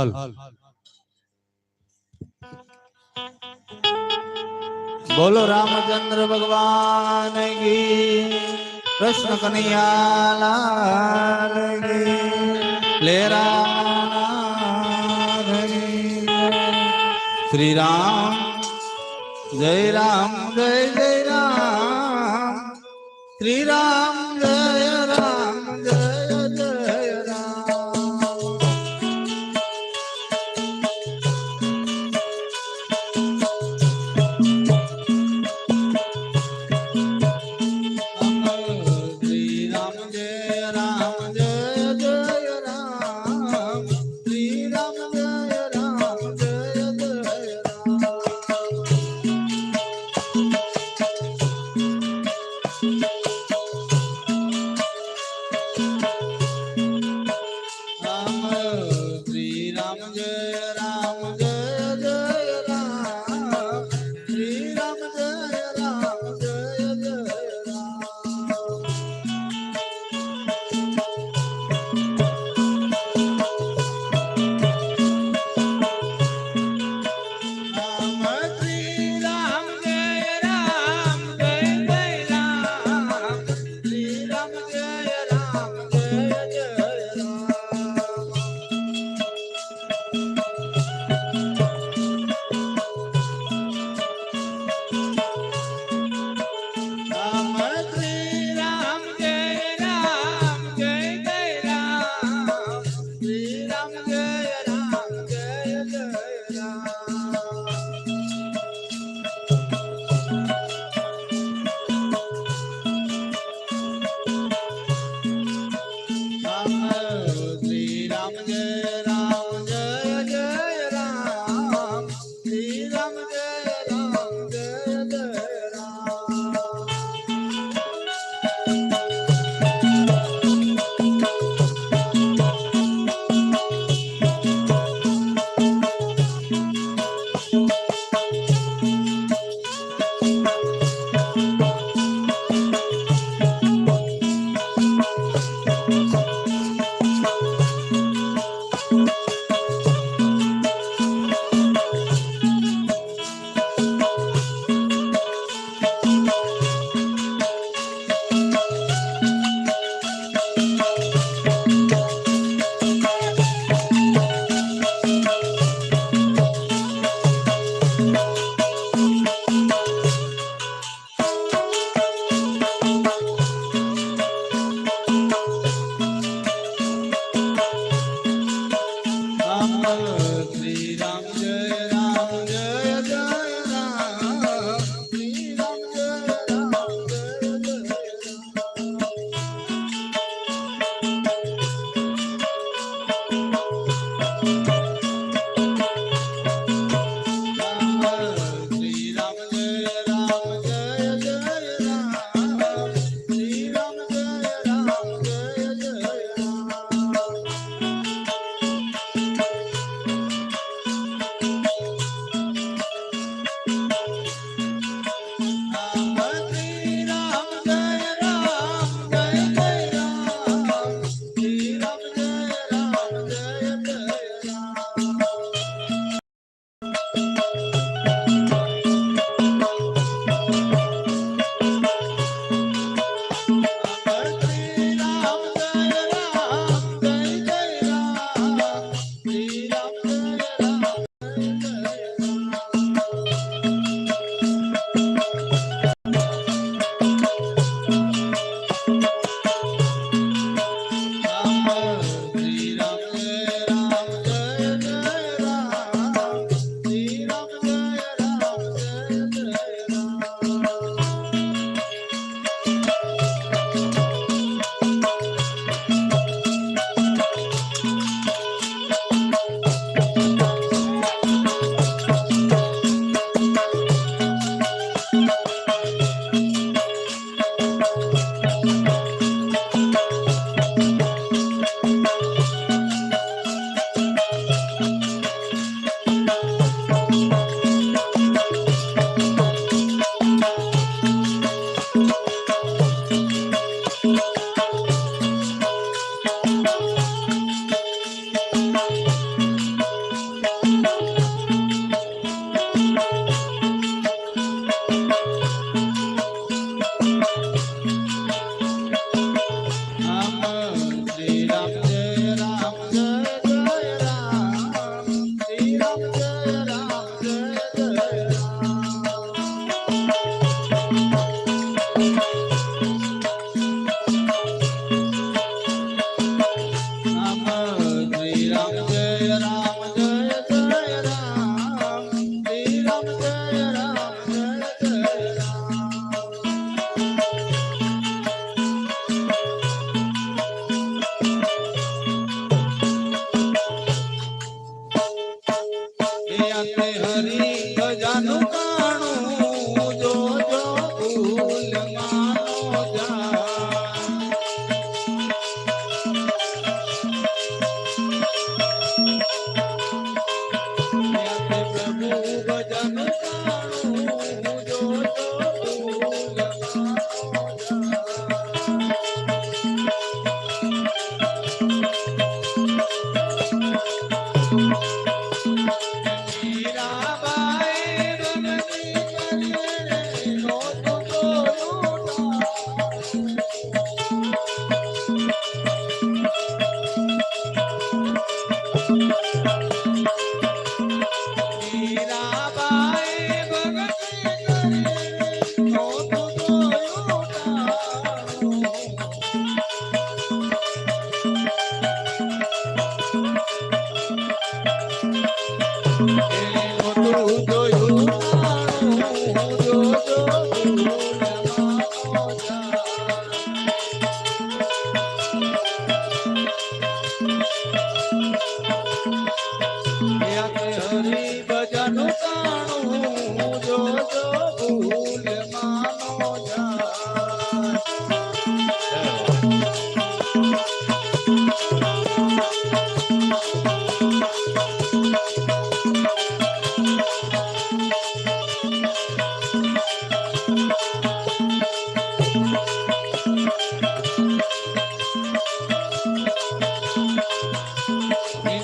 હાલ બોલો રામચંદ્ર ભગવાન કી કૃષ્ણ કનૈયા લે રામ શ્રી રામ જય રામ જય જય રામ શ્રી રામ જય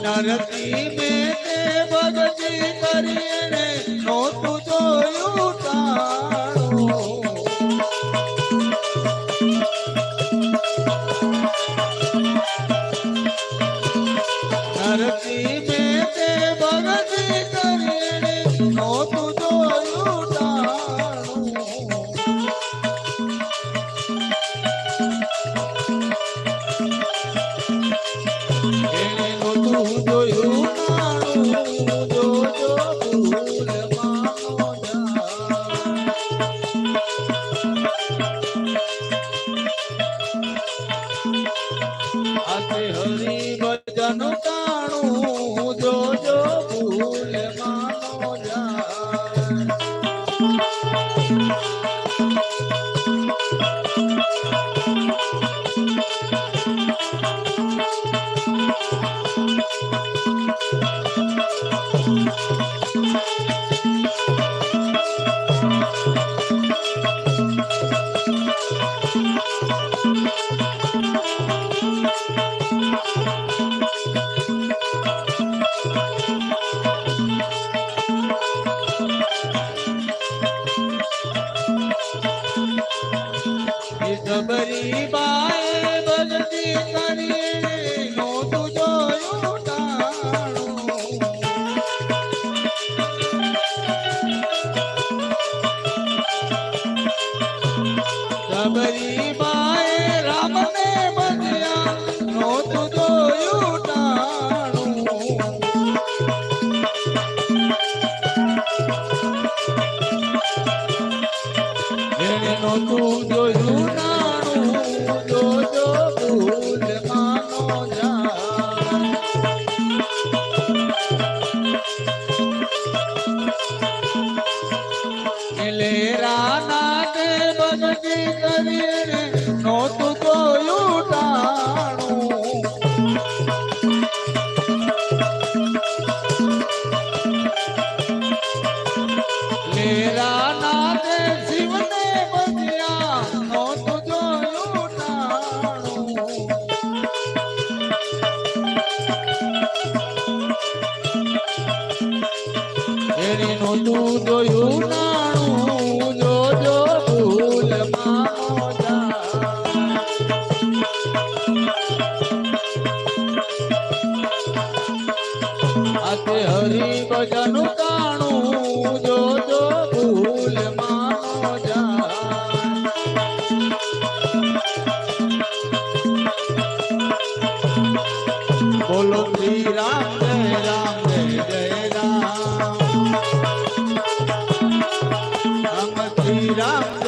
નરતી મેં ભગતી કરીએ ganó. Yeah. Ram Shri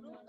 કાણું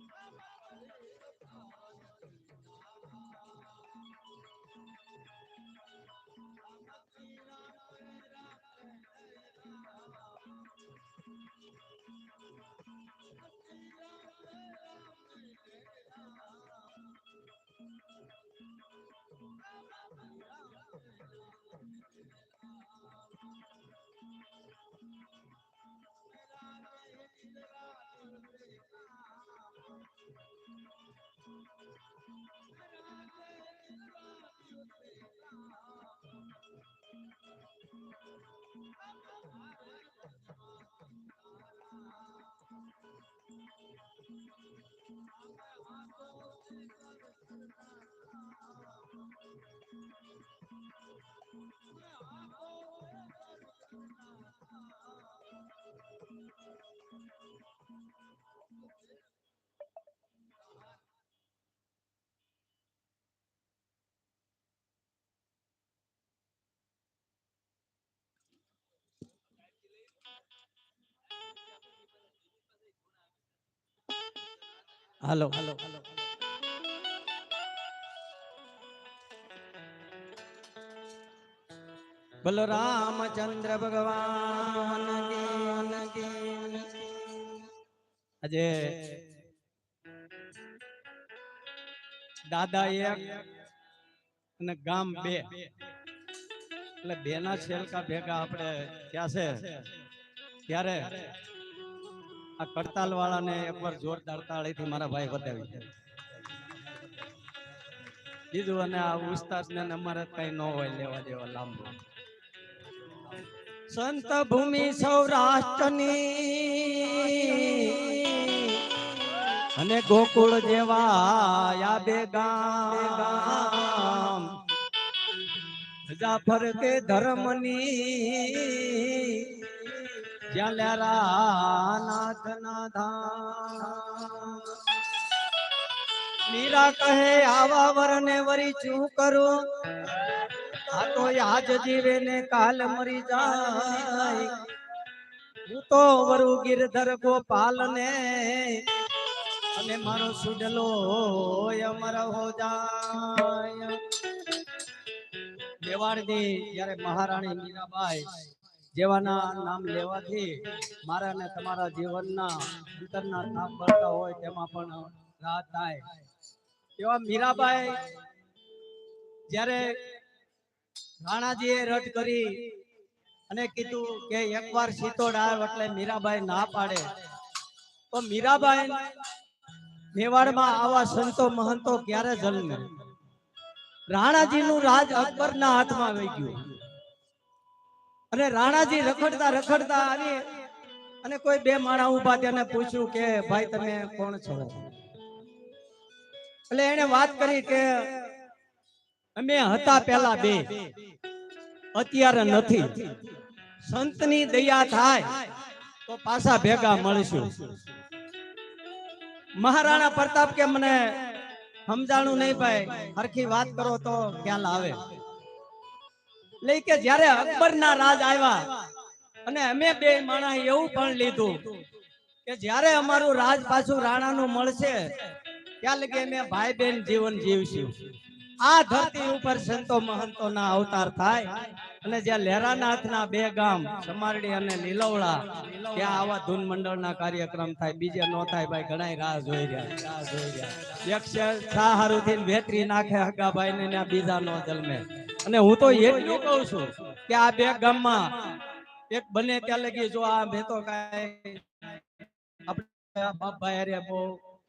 Oh, my God. હાલો. બોલો રામચંદ્ર ભગવાન આજે દાદા એક અને ગામ બે, એટલે બેના છેલકા ભેગા આપણે ત્યાં છે. ત્યારે આ કડતાલ વાળાને એકવાર જોરદાર તાળીથી મારા ભાઈ બતાવી. બીજું અને આ ઉસ્તાદ ને અમારે કઈ ન હોય લેવા દેવા લાંબો. સંત ભૂમિ સૌરાષ્ટ્રની અને ગોકુળ જેવા યા બે ગામ. જાફર કે ધર્મની જ્યાં લ્યારા નાથ ના ધામ મીરા કહે, આવા વરને વરી શું કરું. આ તો આજ જીવે ને કાલ મરી જાય. હું તો વરુ ગિરધર ગોપાલ ને અને મારો સુડલો અમર હો જાય. દે જયારે મહારાણી મીરાબાઈ જેવાના નામ લેવાથી મારા અને તમારા જીવનના અંતરના થાપ ભરતા હોય તેમાં પણ રાહત થાય. એવા મીરાબાઈ જ્યારે રાણાજીએ રટ કરી અને કીધું કે એકવાર સીતોડ આવે એટલે મીરાબાઈ ના પાડે, તો મીરાબાઈ મેવાડમાં આવા સંતો મહંતો ક્યારે જન્મે? રાણાજીનું રાજ અકબરના હાથમાં આવી ગયું. અને રાણાજી રખડતા રખડતા આવી અને કોઈ બે માણા ઊભા તેને પૂછ્યું કે, ભાઈ, તમે કોણ છો? એટલે એને વાત કરી કે, અમે હતા પેલા બે. અત્યારે નથી. સંતની દયા થાય તો પાછા ભેગા મળશું. મહારાણા પ્રતાપ કે, મને સમજાણું નહીં ભાઈ. હરખી વાત કરો તો ખ્યાલ આવે. એટલે કે જ્યારે અકબરના રાજ આવ્યા, અને અમે બે માણા એવું પણ લીધું કે જ્યારે અમારું રાજ પાછું રાણાનું મળશે, ત્યાં લગી અમે ભાઈ બહેન જીવન જીવશું. આ ધરતી ઉપર સંતો મહંતોના અવતાર થાય, અને જ્યાં લેરાનાથના બે ગામ, સમારડી અને લીલવડા, ત્યાં આવા ધૂન મંડળના કાર્યક્રમ થાય. બીજે નો થાય ભાઈ ઘણા રાહ જોઈ રહ્યા રાહ જોઈ રહ્યા છે સાહારુથી વેતરી નાખે હગાભાઈ ને બીજા નો જન્મે અને હું તો એટલું કહું છું કે આ બે ગામમાં એક બને ત્યાં લગી જો આ મેં તો કાંઈ આપણે બાપભાઈ હારે બહુ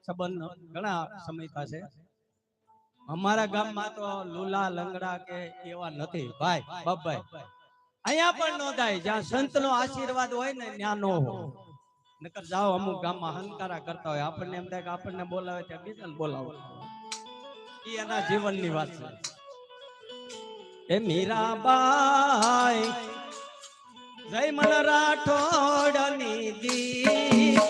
સંબંધ ઘણા સમય થશે અમારા ગામમાં તો લુલા લંગડા કે એવા નથી. ભાઈ બાપભાઈ અહીંયા પણ નો થાય જ્યાં સંતનો આશીર્વાદ હોય ને ત્યાં નો હોય. નકર જાઓ અમુક ગામમાં હંકારા કરતા હોય. આપણને એમ થાય કે આપણને બોલાવે ત્યાં બીજાને બોલાવો. એ એના જીવનની વાત છે. એ મીરાબાઈ જય મન રાઠોડની દી